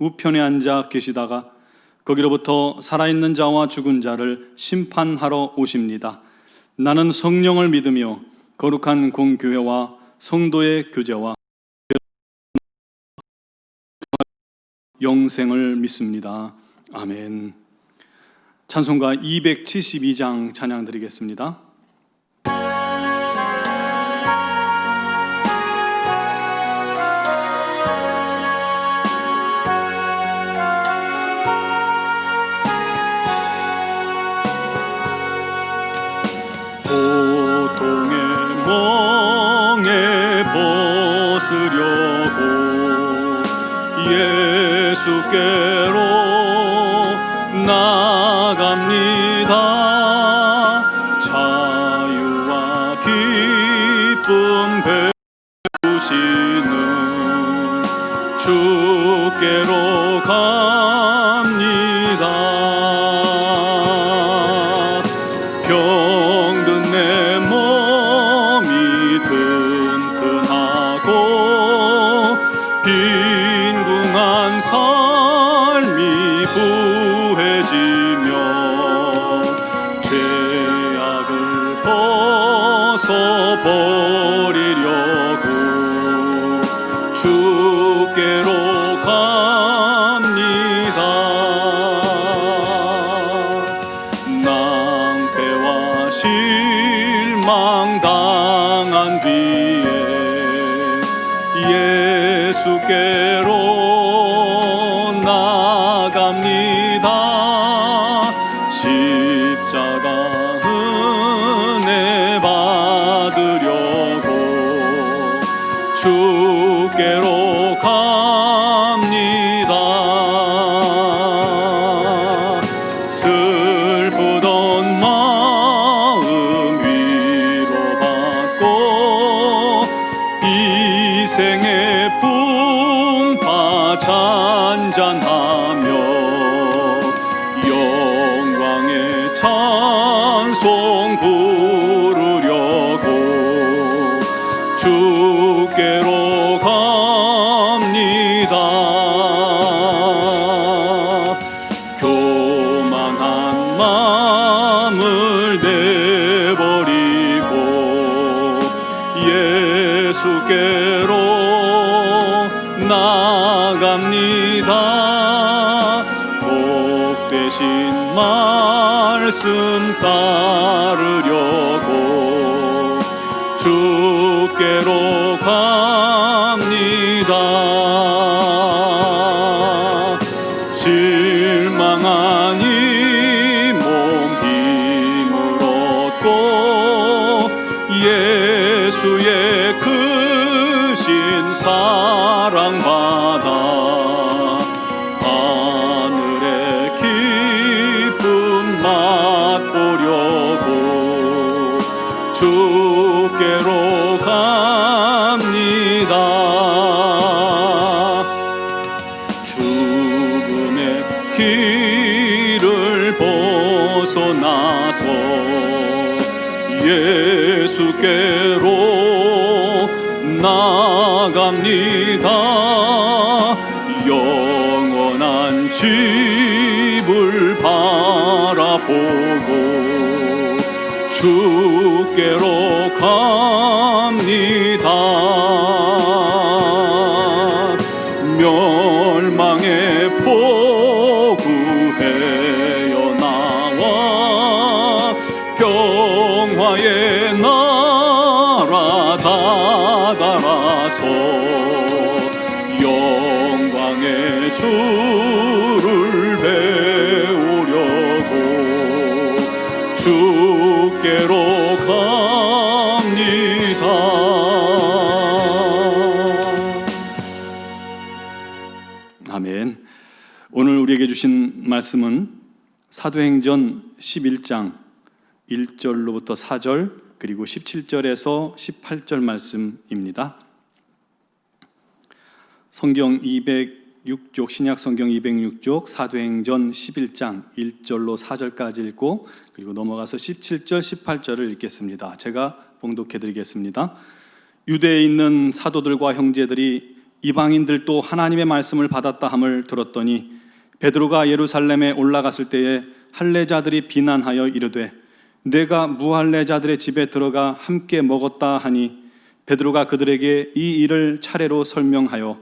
우편에 앉아 계시다가 거기로부터 살아있는 자와 죽은 자를 심판하러 오십니다. 나는 성령을 믿으며 거룩한 공교회와 성도의 교제와 영생을 믿습니다. 아멘. 찬송가 272장 찬양 드리겠습니다. 벗으려고 예수께로 나 예수께로 이생의 풍파 잔잔하며 나갑니다. 복되신 말씀 따르려고 주께로 갑 주께로 갑니다. 멸망의 포 주신 말씀은 사도행전 11장 1절로부터 4절 그리고 17절에서 18절 말씀입니다. 성경 206쪽 신약 성경 206쪽 사도행전 11장 1절로 4절까지 읽고 그리고 넘어가서 17절 18절을 읽겠습니다. 제가 봉독해 드리겠습니다. 유대에 있는 사도들과 형제들이 이방인들도 하나님의 말씀을 받았다 함을 들었더니 베드로가 예루살렘에 올라갔을 때에 할례자들이 비난하여 이르되 내가 무할례자들의 집에 들어가 함께 먹었다 하니 베드로가 그들에게 이 일을 차례로 설명하여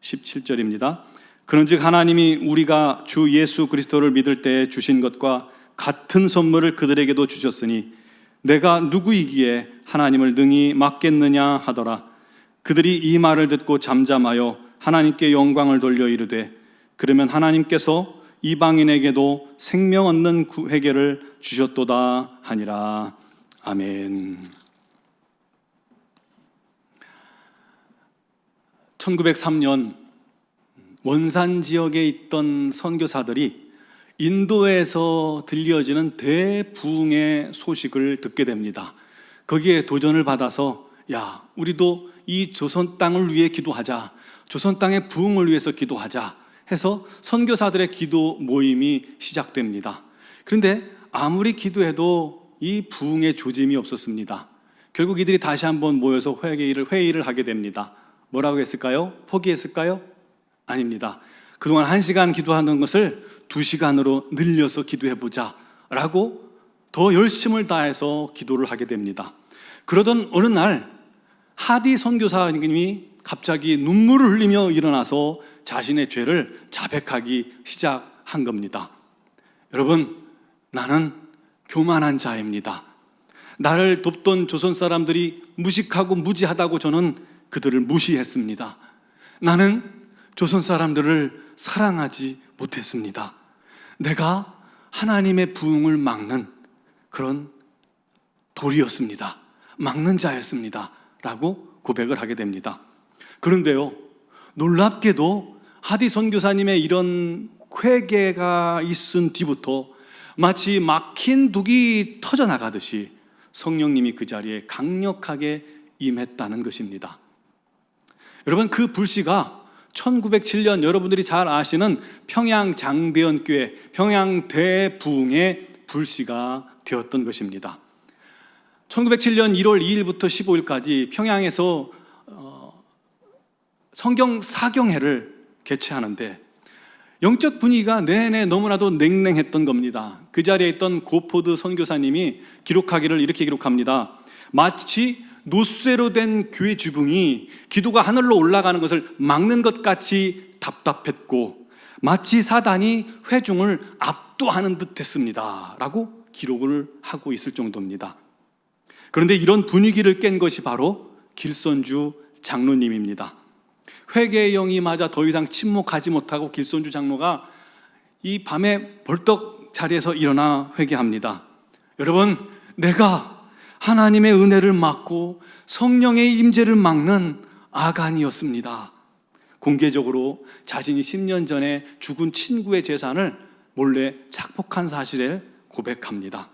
17절입니다. 그런즉 하나님이 우리가 주 예수 그리스도를 믿을 때에 주신 것과 같은 선물을 그들에게도 주셨으니 내가 누구이기에 하나님을 능히 맡겠느냐 하더라. 그들이 이 말을 듣고 잠잠하여 하나님께 영광을 돌려 이르되 그러면 하나님께서 이방인에게도 생명 얻는 구- 회개를 주셨도다 하니라. 아멘. 1903년 원산 지역에 있던 선교사들이 인도에서 들려지는 대부흥의 소식을 듣게 됩니다. 거기에 도전을 받아서 야, 우리도 이 조선 땅을 위해 기도하자. 조선 땅의 부흥을 위해서 기도하자. 해서 선교사들의 기도 모임이 시작됩니다. 그런데 아무리 기도해도 이 부흥의 조짐이 없었습니다. 결국 이들이 다시 한번 모여서 회의를, 회의를 하게 됩니다. 뭐라고 했을까요? 포기했을까요? 아닙니다. 그동안 한 시간 기도하는 것을 두 시간으로 늘려서 기도해보자. 라고 더 열심을 다해서 기도를 하게 됩니다. 그러던 어느 날, 하디 선교사님이 갑자기 눈물을 흘리며 일어나서 자신의 죄를 자백하기 시작한 겁니다. 여러분, 나는 교만한 자입니다. 나를 돕던 조선 사람들이 무식하고 무지하다고 저는 그들을 무시했습니다. 나는 조선 사람들을 사랑하지 못했습니다. 내가 하나님의 부흥을 막는 그런 돌이었습니다. 막는 자였습니다. 라고 고백을 하게 됩니다. 그런데요, 놀랍게도 하디 선교사님의 이런 회개가 있은 뒤부터 마치 막힌 둑이 터져 나가듯이 성령님이 그 자리에 강력하게 임했다는 것입니다. 여러분, 그 불씨가 1907년 여러분들이 잘 아시는 평양 장대현 교회, 평양 대부흥의 불씨가 되었던 것입니다. 1907년 1월 2일부터 15일까지 평양에서 어, 성경 사경회를 개최하는데 영적 분위기가 내내 너무나도 냉랭했던 겁니다. 그 자리에 있던 고포드 선교사님이 기록하기를 이렇게 기록합니다. 마치 노쇠로 된 교회 주붕이 기도가 하늘로 올라가는 것을 막는 것 같이 답답했고 마치 사단이 회중을 압도하는 듯 했습니다. 라고 기록을 하고 있을 정도입니다. 그런데 이런 분위기를 깬 것이 바로 길선주 장로님입니다. 회개의 영이 맞아 더 이상 침묵하지 못하고 길선주 장로가 이 밤에 벌떡 자리에서 일어나 회개합니다. 여러분, 내가 하나님의 은혜를 막고 성령의 임재를 막는 아간이었습니다. 공개적으로 자신이 10년 전에 죽은 친구의 재산을 몰래 착복한 사실을 고백합니다.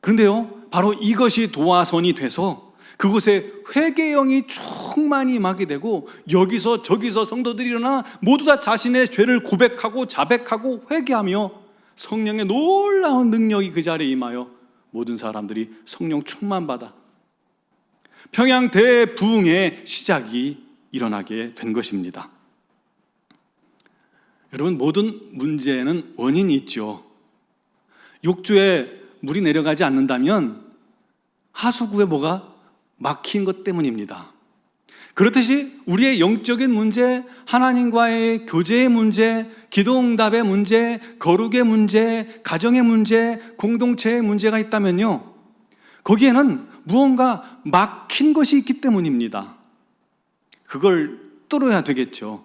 그런데요, 바로 이것이 도화선이 돼서 그곳에 회개 영이 충만히 임하게 되고 여기서 저기서 성도들이 일어나 모두 다 자신의 죄를 고백하고 자백하고 회개하며 성령의 놀라운 능력이 그 자리에 임하여 모든 사람들이 성령 충만받아 평양 대부흥의 시작이 일어나게 된 것입니다. 여러분 모든 문제에는 원인이 있죠. 욕조에 물이 내려가지 않는다면 하수구에 뭐가 막힌 것 때문입니다. 그렇듯이 우리의 영적인 문제, 하나님과의 교제의 문제, 기도 응답의 문제, 거룩의 문제, 가정의 문제, 공동체의 문제가 있다면요. 거기에는 무언가 막힌 것이 있기 때문입니다. 그걸 뚫어야 되겠죠.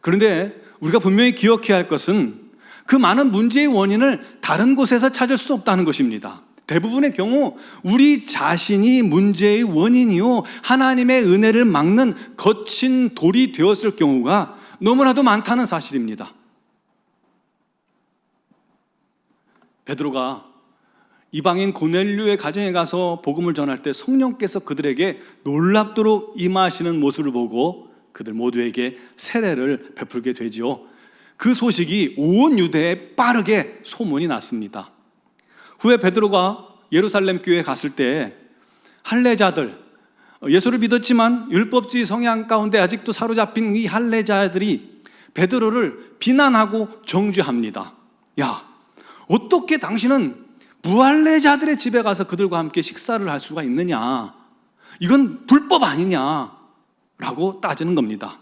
그런데 우리가 분명히 기억해야 할 것은 그 많은 문제의 원인을 다른 곳에서 찾을 수 없다는 것입니다. 대부분의 경우 우리 자신이 문제의 원인이요 하나님의 은혜를 막는 거친 돌이 되었을 경우가 너무나도 많다는 사실입니다. 베드로가 이방인 고넬류의 가정에 가서 복음을 전할 때 성령께서 그들에게 놀랍도록 임하시는 모습을 보고 그들 모두에게 세례를 베풀게 되지요. 그 소식이 온 유대에 빠르게 소문이 났습니다. 후에 베드로가 예루살렘 교회에 갔을 때 할례자들 예수를 믿었지만 율법주의 성향 가운데 아직도 사로잡힌 이 할례자들이 베드로를 비난하고 정죄합니다. 야, 어떻게 당신은 무할례자들의 집에 가서 그들과 함께 식사를 할 수가 있느냐? 이건 불법 아니냐? 라고 따지는 겁니다.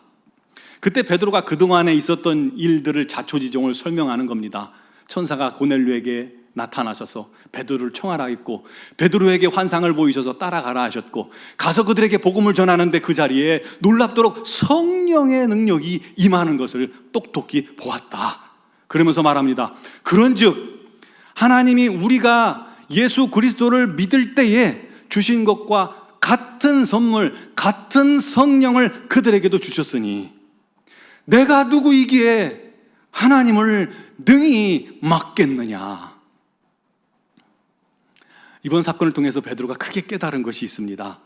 그때 베드로가 그동안에 있었던 일들을 자초지종을 설명하는 겁니다. 천사가 고넬류에게 나타나셔서 베드로를 청하라 했고 베드로에게 환상을 보이셔서 따라가라 하셨고 가서 그들에게 복음을 전하는데 그 자리에 놀랍도록 성령의 능력이 임하는 것을 똑똑히 보았다. 그러면서 말합니다. 그런즉 하나님이 우리가 예수 그리스도를 믿을 때에 주신 것과 같은 선물, 같은 성령을 그들에게도 주셨으니 내가 누구이기에 하나님을 능히 막겠느냐. 이번 사건을 통해서 베드로가 크게 깨달은 것이 있습니다.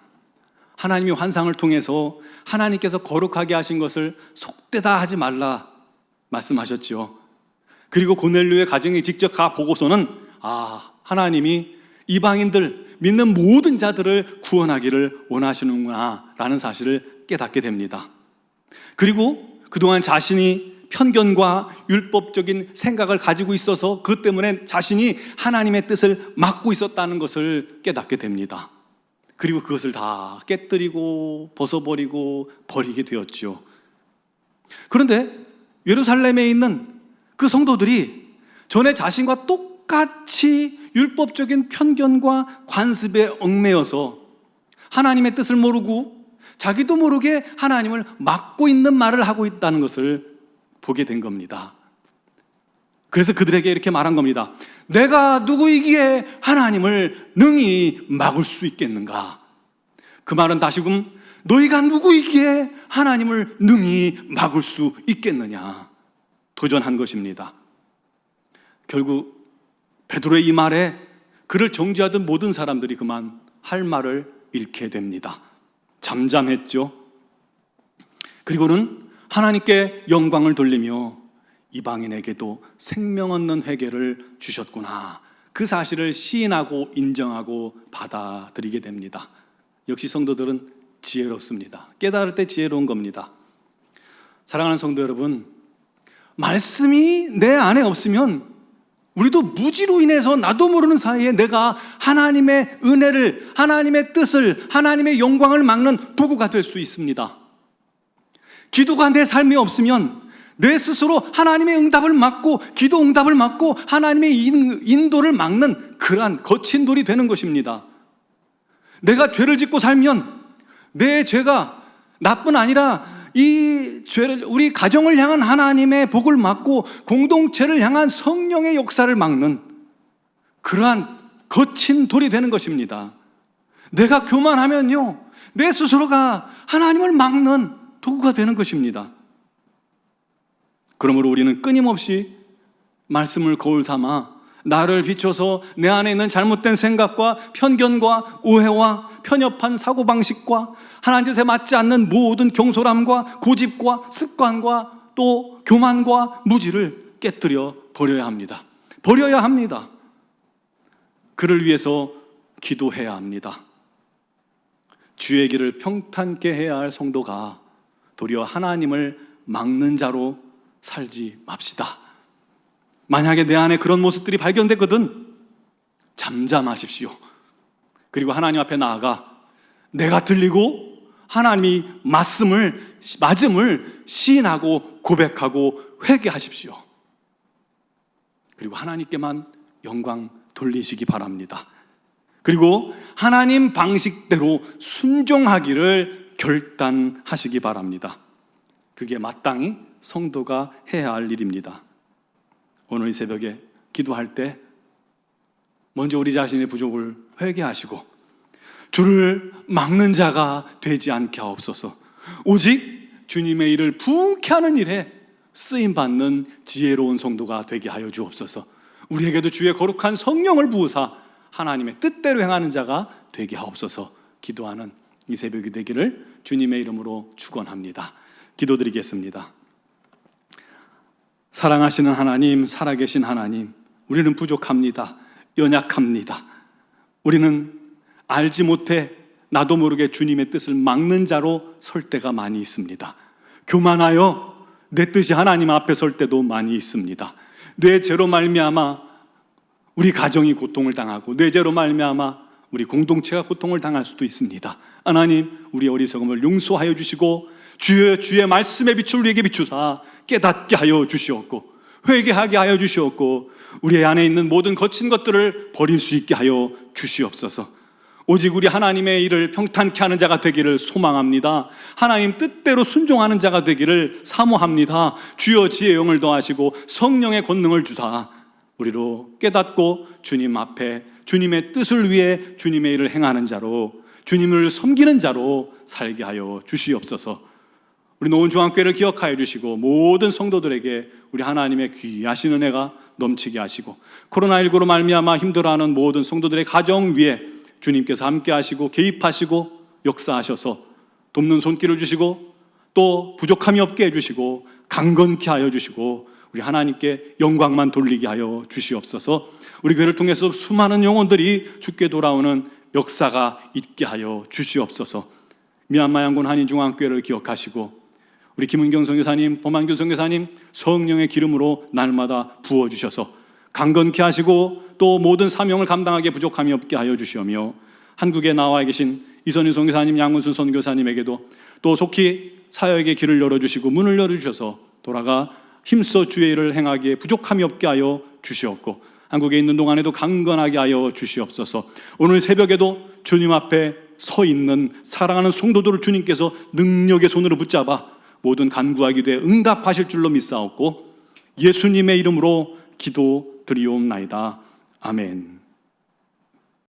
하나님이 환상을 통해서 하나님께서 거룩하게 하신 것을 속되다 하지 말라 말씀하셨죠. 그리고 고넬류의 가정에 직접 가 보고서는 아, 하나님이 이방인들 믿는 모든 자들을 구원하기를 원하시는구나 라는 사실을 깨닫게 됩니다. 그리고 그동안 자신이 편견과 율법적인 생각을 가지고 있어서 그 때문에 자신이 하나님의 뜻을 막고 있었다는 것을 깨닫게 됩니다. 그리고 그것을 다 깨뜨리고 벗어버리고 버리게 되었죠. 그런데 예루살렘에 있는 그 성도들이 전에 자신과 똑같이 율법적인 편견과 관습에 얽매여서 하나님의 뜻을 모르고 자기도 모르게 하나님을 막고 있는 말을 하고 있다는 것을 보게 된 겁니다. 그래서 그들에게 이렇게 말한 겁니다. 내가 누구이기에 하나님을 능히 막을 수 있겠는가? 그 말은 다시금 너희가 누구이기에 하나님을 능히 막을 수 있겠느냐? 도전한 것입니다. 결국 베드로의 이 말에 그를 정죄하던 모든 사람들이 그만 할 말을 잃게 됩니다. 잠잠했죠. 그리고는 하나님께 영광을 돌리며 이방인에게도 생명 얻는 회개를 주셨구나. 그 사실을 시인하고 인정하고 받아들이게 됩니다. 역시 성도들은 지혜롭습니다. 깨달을 때 지혜로운 겁니다. 사랑하는 성도 여러분, 말씀이 내 안에 없으면 우리도 무지로 인해서 나도 모르는 사이에 내가 하나님의 은혜를, 하나님의 뜻을, 하나님의 영광을 막는 도구가 될 수 있습니다. 기도가 내 삶에 없으면 내 스스로 하나님의 응답을 막고 기도 응답을 막고 하나님의 인도를 막는 그러한 거친 돌이 되는 것입니다. 내가 죄를 짓고 살면 내 죄가 나뿐 아니라 이 죄를 우리 가정을 향한 하나님의 복을 막고 공동체를 향한 성령의 역사를 막는 그러한 거친 돌이 되는 것입니다. 내가 교만하면요, 내 스스로가 하나님을 막는 도구가 되는 것입니다. 그러므로 우리는 끊임없이 말씀을 거울 삼아 나를 비춰서 내 안에 있는 잘못된 생각과 편견과 오해와 편협한 사고방식과 하나님 뜻에 맞지 않는 모든 경솔함과 고집과 습관과 또 교만과 무지를 깨뜨려 버려야 합니다. 버려야 합니다. 그를 위해서 기도해야 합니다. 주의 길을 평탄케 해야 할 성도가 도리어 하나님을 막는 자로 살지 맙시다. 만약에 내 안에 그런 모습들이 발견되거든 잠잠하십시오. 그리고 하나님 앞에 나아가 내가 들리고 하나님이 말씀을 맞음을 시인하고 고백하고 회개하십시오. 그리고 하나님께만 영광 돌리시기 바랍니다. 그리고 하나님 방식대로 순종하기를 결단하시기 바랍니다. 그게 마땅히 성도가 해야 할 일입니다. 오늘 이 새벽에 기도할 때 먼저 우리 자신의 부족을 회개하시고 주를 막는 자가 되지 않게 하옵소서. 오직 주님의 일을 부흥케 하는 일에 쓰임 받는 지혜로운 성도가 되게 하여 주옵소서. 우리에게도 주의 거룩한 성령을 부으사 하나님의 뜻대로 행하는 자가 되게 하옵소서. 기도하는 이 새벽이 되기를 주님의 이름으로 축원합니다. 기도드리겠습니다. 사랑하시는 하나님, 살아계신 하나님, 우리는 부족합니다. 연약합니다. 우리는 알지 못해 나도 모르게 주님의 뜻을 막는 자로 설 때가 많이 있습니다. 교만하여 내 뜻이 하나님 앞에 설 때도 많이 있습니다. 내 죄로 말미암아 우리 가정이 고통을 당하고 내 죄로 말미암아 우리 공동체가 고통을 당할 수도 있습니다. 하나님, 우리 어리석음을 용서하여 주시고 주의 주의 말씀의 빛을 우리에게 비추사 깨닫게 하여 주시옵고 회개하게 하여 주시옵고 우리 안에 있는 모든 거친 것들을 버릴 수 있게 하여 주시옵소서. 오직 우리 하나님의 일을 평탄케 하는 자가 되기를 소망합니다. 하나님 뜻대로 순종하는 자가 되기를 사모합니다. 주여 지혜의 영을 더하시고 성령의 권능을 주사 우리로 깨닫고 주님 앞에 주님의 뜻을 위해 주님의 일을 행하는 자로 주님을 섬기는 자로 살게 하여 주시옵소서. 우리 노은 중앙교회를 기억하여 주시고 모든 성도들에게 우리 하나님의 귀하신 은혜가 넘치게 하시고 코로나19로 말미암아 힘들어하는 모든 성도들의 가정 위에 주님께서 함께 하시고 개입하시고 역사하셔서 돕는 손길을 주시고 또 부족함이 없게 해주시고 강건케 하여 주시고 우리 하나님께 영광만 돌리게 하여 주시옵소서. 우리 교회를 통해서 수많은 영혼들이 죽게 돌아오는 역사가 있게 하여 주시옵소서. 미얀마 양군 한인 중앙교회를 기억하시고 우리 김은경 선교사님, 범한규 선교사님 성령의 기름으로 날마다 부어 주셔서 강건케 하시고 또 모든 사명을 감당하게 부족함이 없게 하여 주시오며 한국에 나와 계신 이선희 선교사님, 양문순 선교사님에게도 또 속히 사역의 길을 열어 주시고 문을 열어 주셔서 돌아가 힘써 주의 일을 행하기에 부족함이 없게 하여 주시옵고 한국에 있는 동안에도 강건하게 하여 주시옵소서. 오늘 새벽에도 주님 앞에 서 있는 사랑하는 성도들을 주님께서 능력의 손으로 붙잡아 모든 간구하기 돼 응답하실 줄로 믿사옵고 예수님의 이름으로 기도 드리옵나이다. 아멘.